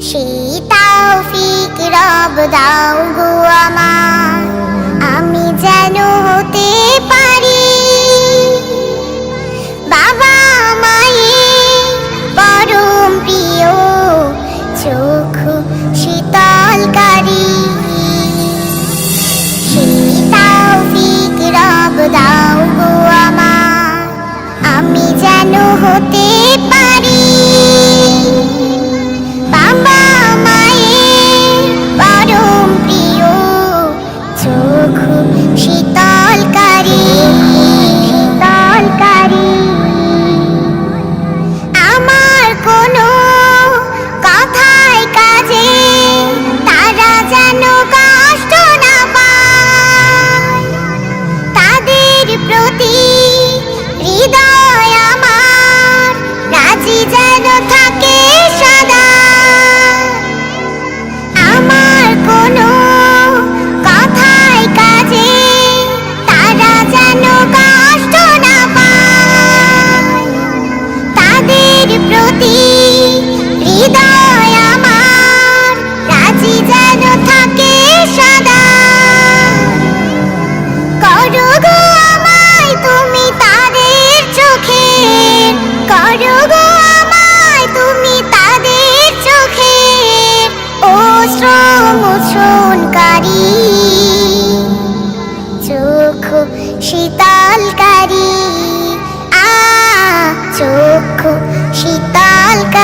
সেই তাওফিক রব দাও গো আমার।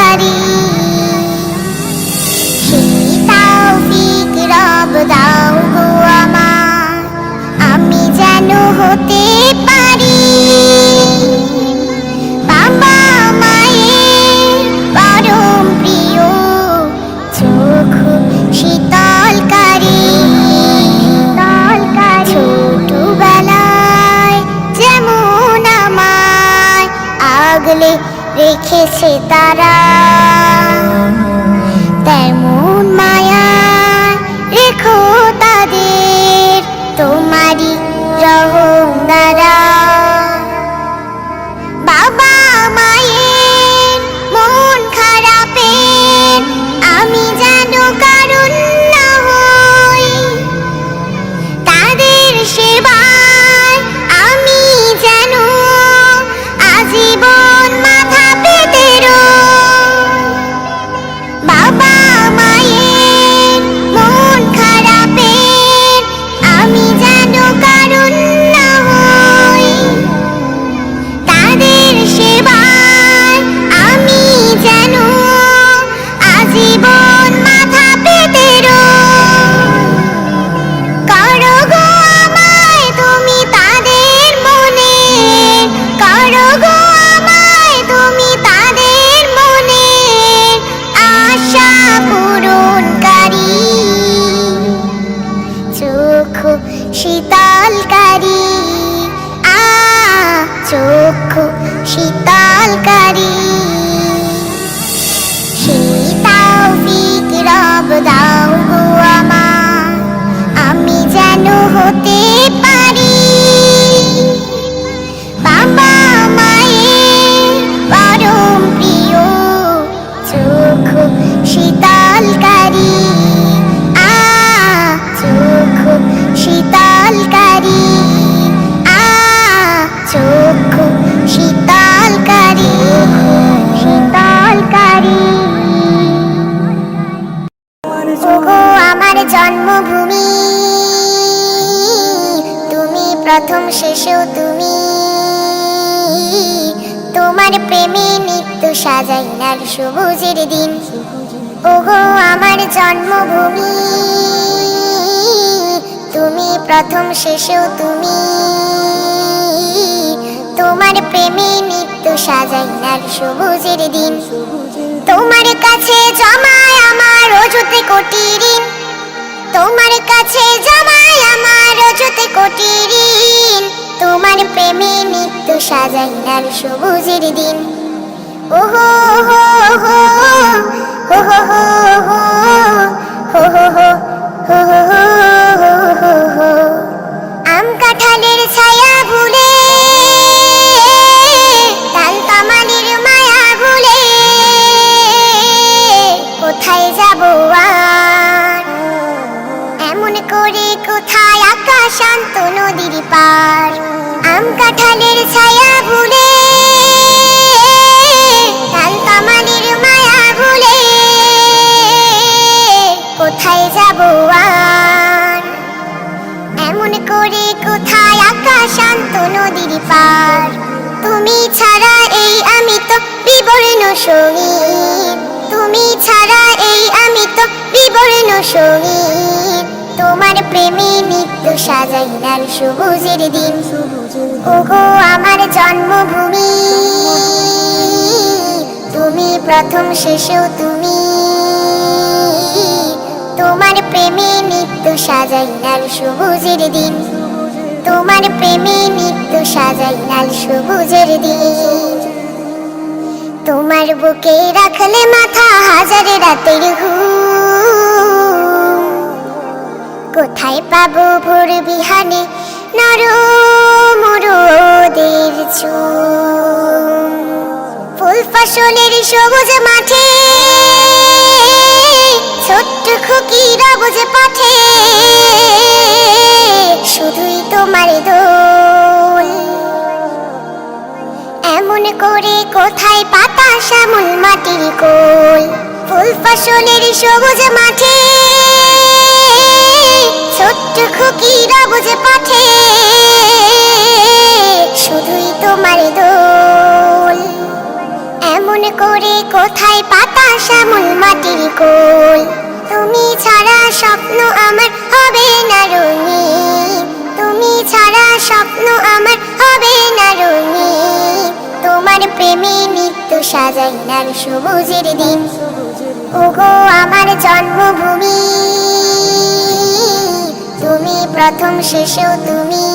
পারি সেই তৌফিক রব দাও গো আমার। আমি যেন হতে এসেছে তারা ভালোবাসো তুমি। তোমার প্রেমে নিত্য সাজাইলার সবুজের দিন। ওগো, আমার জন্মভূমি। তুমি প্রথম শেষেও তুমি। তোমার প্রেমে নিত্য সাজাইলার সবুজের দিন। তোমার কাছে জমায় আমার অজুতে কোটি ঋণ। তোমার কাছে জমায় আমার অজুতে কোটি ঋণ। তোমার প্রেমে নিত্য সাজাইলাম সবুজের দিন। ওহো সংগীত তোমার প্রেমে নিত্য সাজাই লাল সবুজের দিন। ওগো, আমার জন্মভূমি। তুমি প্রথম, শেষেও তুমি। তোমার প্রেমে নিত্য সাজাই লাল সবুজের দিন। তোমার প্রেমে নিত্য সাজাই লাল সবুজের দিন। তোমার বুকে রাখলে মাথা হাজার রাতের ঘুম। কোথায় পাবো ভোর বিহানে? নর মরোদের চুম। ফুল ফসলের সবুজ মাঠে, ছোট্ট খুকিরা বুঝে পাঠে শুধুই তোমার দোল। এমন করে কোথায় পাতা শ্যামল মাটির কোল? ফুল ফসলের সবুজ মাঠে ছোট্ট খুকিরা বুঝে পাঠে। শুধুই তোমার দোল। এমন করে কোথায় পাতা শ্যামল মাটির কোল? তুমি ছাড়া স্বপ্ন আমার হবে না রঙিন তুমি ছাড়া স্বপ্ন আমার হবে না রঙিন তোমার প্রেমে নিত্য সাজাই লাল সবুজের দিন। ওগো আমার জন্মভূমি। প্রথম শেষেও তুমি।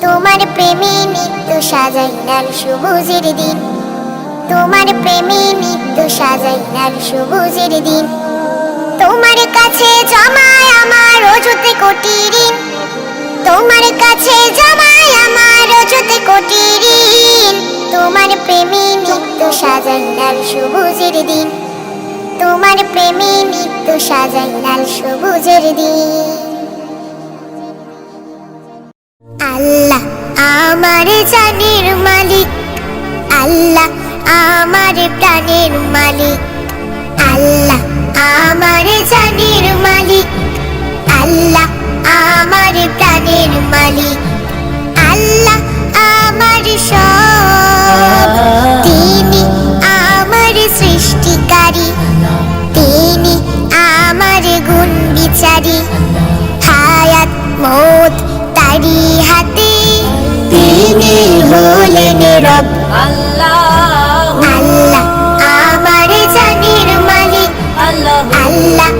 তোমার প্রেমে নিত্য সাজাই লাল সবুজের দিন। তোমার প্রেমে নিত্য সাজাই লাল সবুজের দিন। তোমার কাছে জমায় আমার অজুতে কোটি ঋণ। তোমার কাছে জমায় আমার অজুতে কোটি ঋণ। তোমার প্রেমে নিত্য সাজাই লাল সবুজের দিন। তোমার প্রেমে নিত্য সাজাই লাল সবুজের দিন। আল্লাহ আমার জানের মালিক। আল্লাহ আমার প্রাণের মালিক। আল্লাহ আমার জানের মালিক। আল্লাহ আমার প্রাণের মালিক। আল্লাহ আমার সব আল্লাহ। আল্লাহ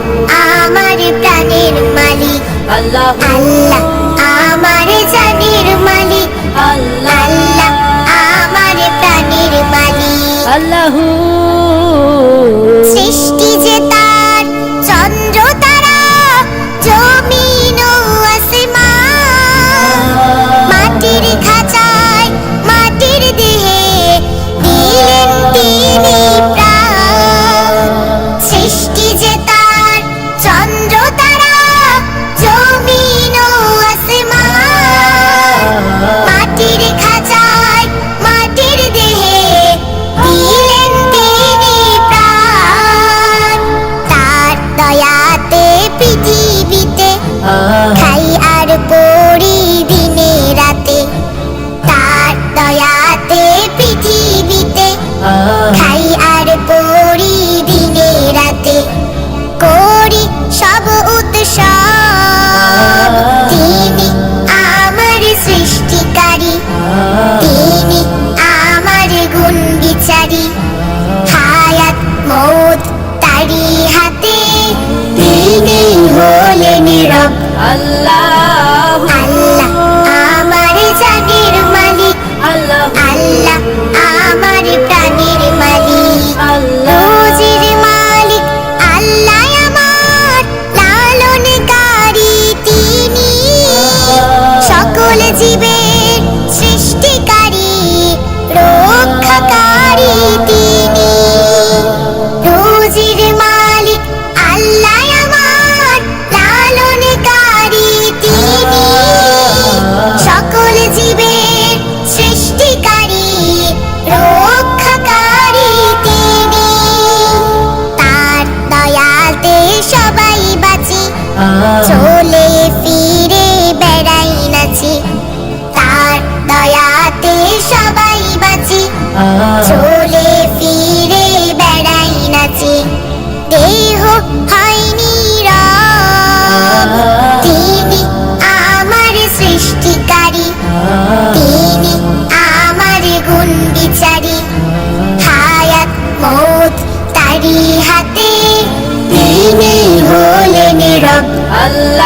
আমার প্রাণের মালিক। আল্লাহ। আল্লাহ রব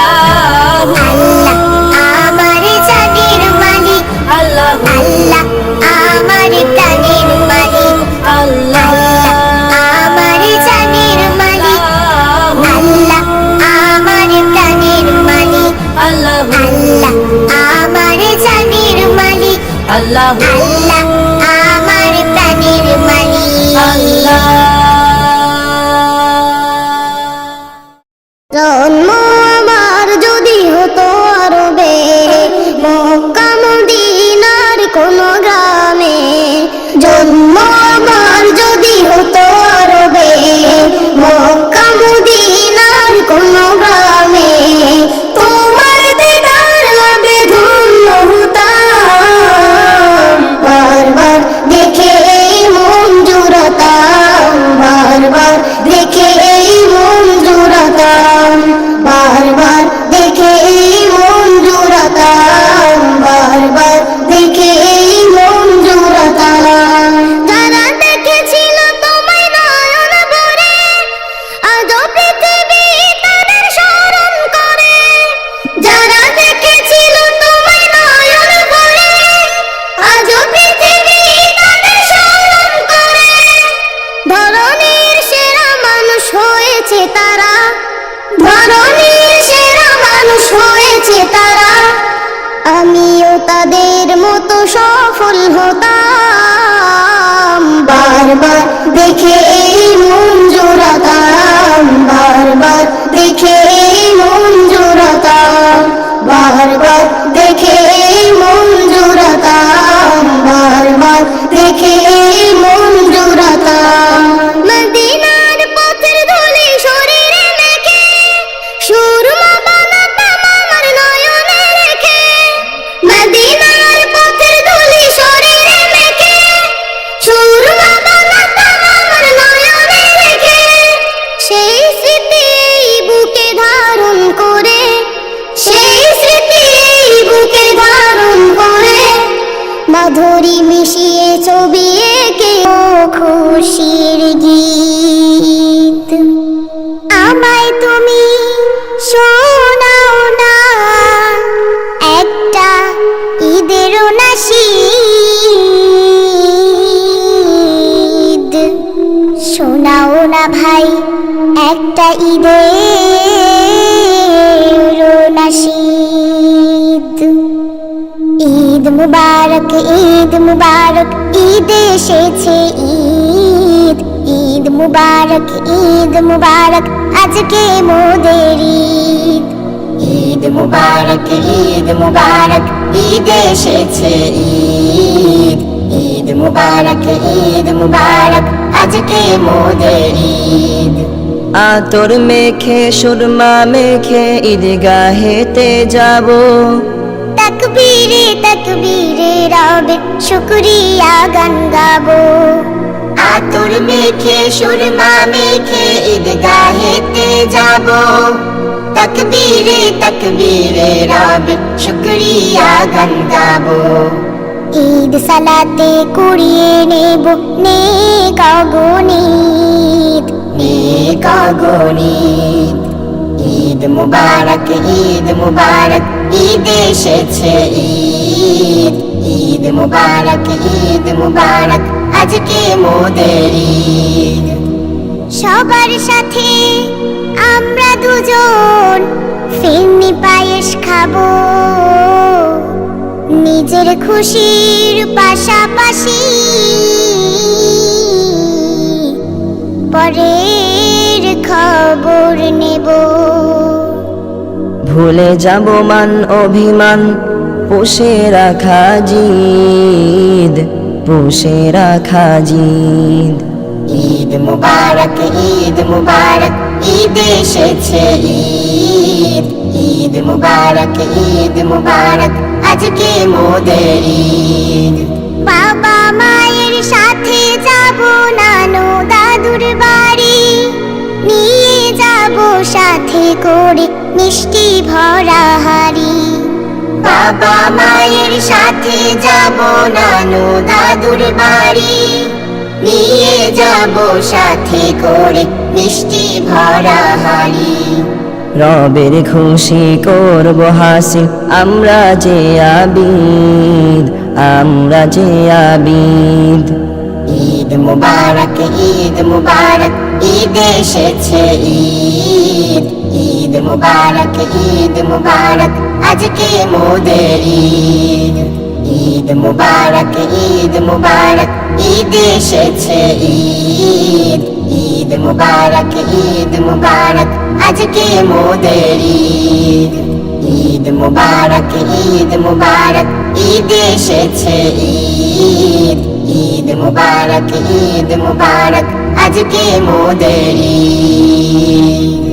বারবার দেখে এই মন বারবার দেখে এই মন বারবার দেখে এই মন বারবার দেখে খুশির মুবারক, ঈদ মুবারক, ঈদ এসেছে ঈদ। ঈদ মুবারক ঈদ মুবারক, আজকে মোদের ঈদ। ঈদ মুবারক ঈদ মুবারক, ঈদ এসেছে ঈদ। ঈদ মুবারক ঈদ মুবারক, আজকে মোদের ঈদ। আতর মেখে, সুরমা মেখে ঈদগাহেতে যাব। তকবীরে তকবীরে রবে শুকরিয়া গান গাবো আতর মেখে সুরমা মেখে ঈদগাহেতে যাব। তকবীরে তকবীরে রবে শুকরিয়া গান গাবো ঈদ সালাতে কুড়িয়ে নেব নে গগনিত নে গগনিত ঈদ মুবারক ঈদ মুবারক ঈদ এসেছে, ঈদ ঈদ মুবারক ঈদ মুবারক, আজকে মোদের ঈদ। সবার সাথে আমরা দুজন ফিরনি পায়েস খাব। নিজের খুশির পাশাপাশি পরের খবর নেব। ভুলে যাব মান অভিমান। পুষে রাখা জিদ পুষে রাখা জিদ। ঈদ মুবারক ঈদ মুবারক ঈদ এসেছে ঈদ। ঈদ মুবারক ঈদ মুবারক আজকে মোদের ঈদ। বাবা মায়ের সাথে যাব নানু দাদুর বাড়ি। নিয়ে যাব সাথে করে মিষ্টি ভরা হাড়ি বাবা মায়ের সাথে যাব নানু দাদুর বাড়ি। নিয়ে যাব সাথে করে মিষ্টি ভরা হাড়ি রবের খুশি করব হাসি আমরা যে আবিদ আমরা যে আবিদ। ঈদ মুবারক ঈদ মুবারক ঈদ এসেছে ঈদ ঈদ মুবারক ঈদ মুবারক আজকে মোদের ঈদ ঈদ মুবারক ঈদ মুবারক ঈদ এসেছে ঈদ ঈদ মুবারক ঈদ মুবারক আজকে মোদের ঈদ ঈদ মুবারক ঈদ মুবারক ঈদ এসেছে ঈদ ঈদ মুবারক ঈদ মুবারক আজকে মোদের ঈদ